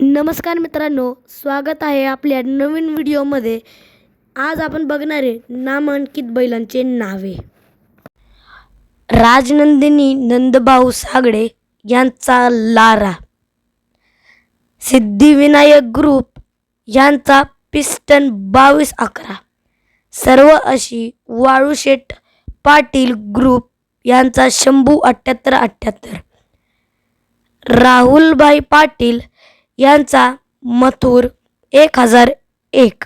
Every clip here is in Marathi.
नमस्कार मित्रांनो स्वागत आहे आपल्या नवीन व्हिडिओमध्ये. आज आपण बघणार आहे नामांकित बैलांचे नावे. राजनंदिनी नंदभाऊ सागडे यांचा लारा. सिद्धिविनायक ग्रुप यांचा पिस्टन बावीस अकरा. सर्व अशी वाळूशेठ पाटील ग्रुप यांचा शंभू अठ्ठ्याहत्तर अठ्ठ्याहत्तर राहुलभाई पाटील यांचा मथुर एक हजार एक.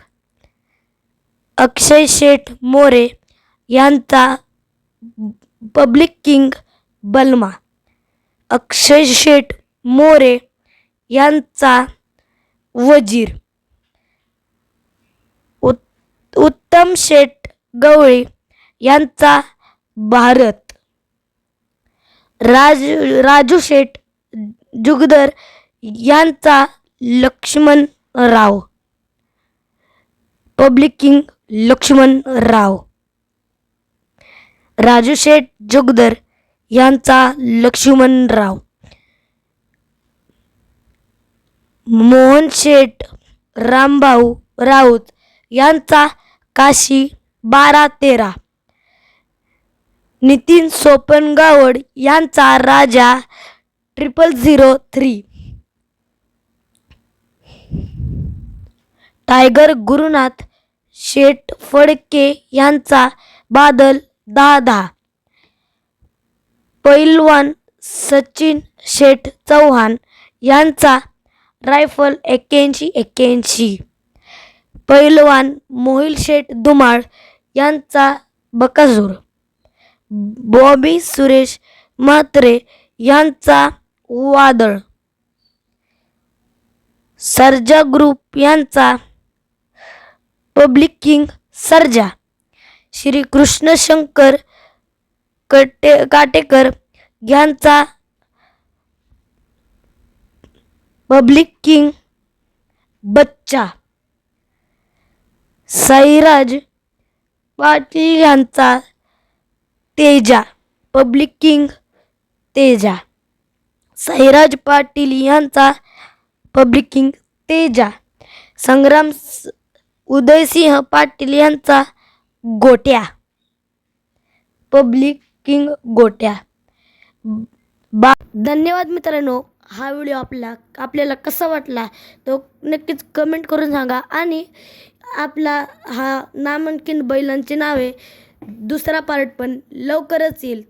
अक्षय शेठ मोरे यांचा पब्लिक किंग बलमा. अक्षय शेठ मोरे यांचा वजीर. उत उत्तम शेठ गवळी यांचा भारत. राज राजू शेठ जुगदर यांचा लक्ष्मण राव. Public king Laxman Rao. Raju Sheth Jogdar यांचा लक्ष्मण राव. मोहन शेठ रामभाऊ राऊत यांचा काशी बारा तेरा. नितीन सोपनगावड यांचा Raja triple zero three tiger Gurunath Sheth Phadke यांचा बादल दहा दहा पैलवान सचिन शेठ चौहान यांचा रायफल एक्क्याऐंशी एक्क्याऐंशी. पैलवान मोहिल शेठ धुमाळ यांचा बकासूर. बॉबी सुरेश म्हात्रे यांचा वादळ. सर्जा ग्रुप यांचा पब्लिक किंग सर्जा श्री कृष्णशंकर कटे काटेकर यांचा पब्लिक किंग बच्चा. साईराज पाटील यांचा तेजा पब्लिक किंग तेजा. साईराज पाटील यांचा पब्लिक किंग तेजा. संग्राम स- उदयसिंह पाटील यांचा गोट्या. पब्लिक किंग गोट्या. बा धन्यवाद मित्रांनो. हा व्हिडिओ आपला आपल्याला कसा वाटला तो नक्कीच कमेंट करून सांगा. आणि आपला हा नामांकित बैलांची नावे दुसरा पार्ट पण लवकरच येईल.